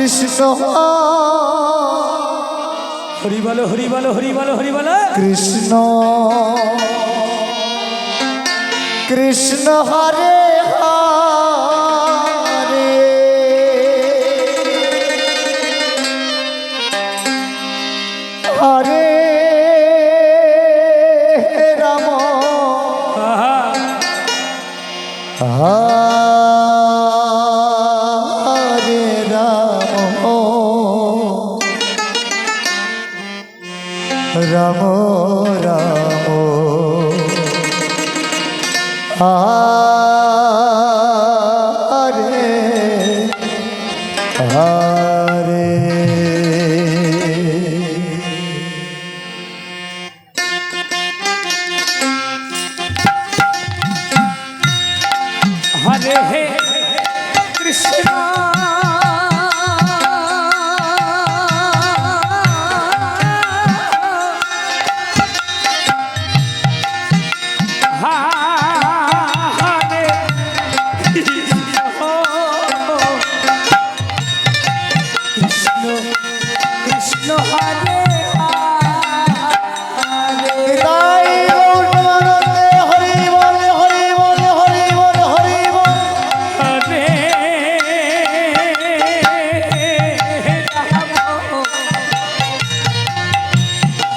কৃষ্ণ হরি বলো হরি বলো হরি বলো হরি বলো। কৃষ্ণ। কৃষ্ণ হরে হরে। হরে রাম। আহা, হরে হরে। হরে হে কৃষ্ণ।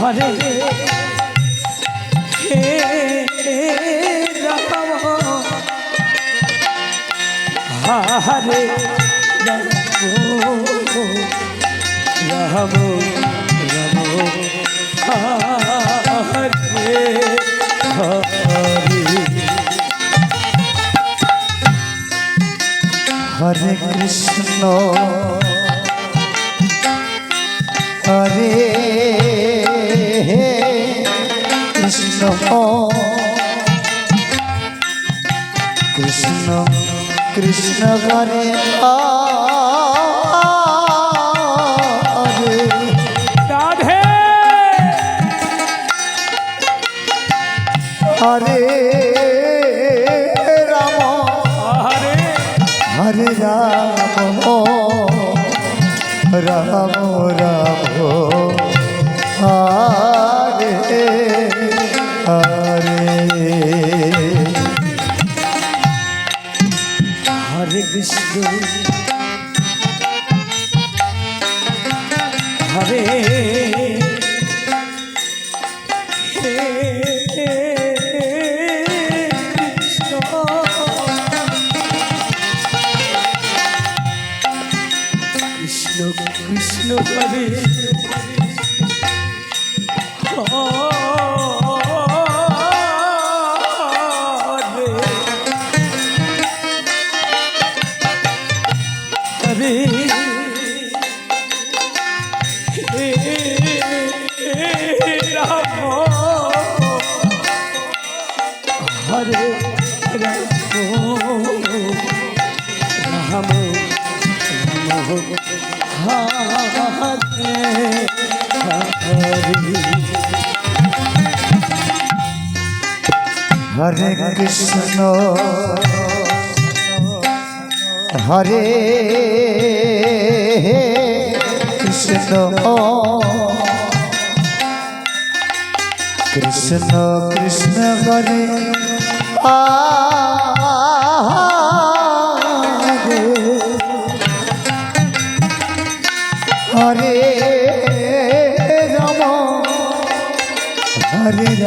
রাম হরে রাম হরে হরে। হরে কৃষ্ণ। कृष्ण कृष्ण हरे हरे। हम हरे कृष्ण हरे कृष्ण कृष्ण कृष्ण हरे आ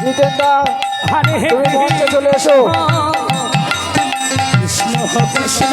জিতেন দা তুমি মঞ্চে চলে এসো। কৃষ্ণ কৃষ্ণ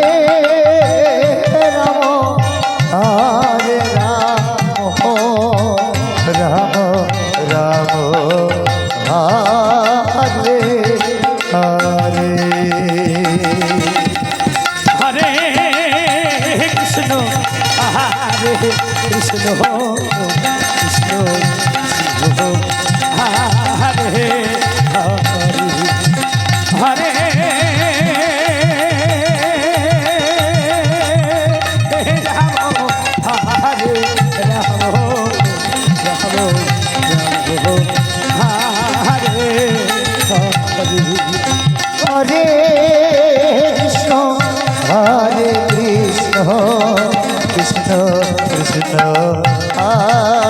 আ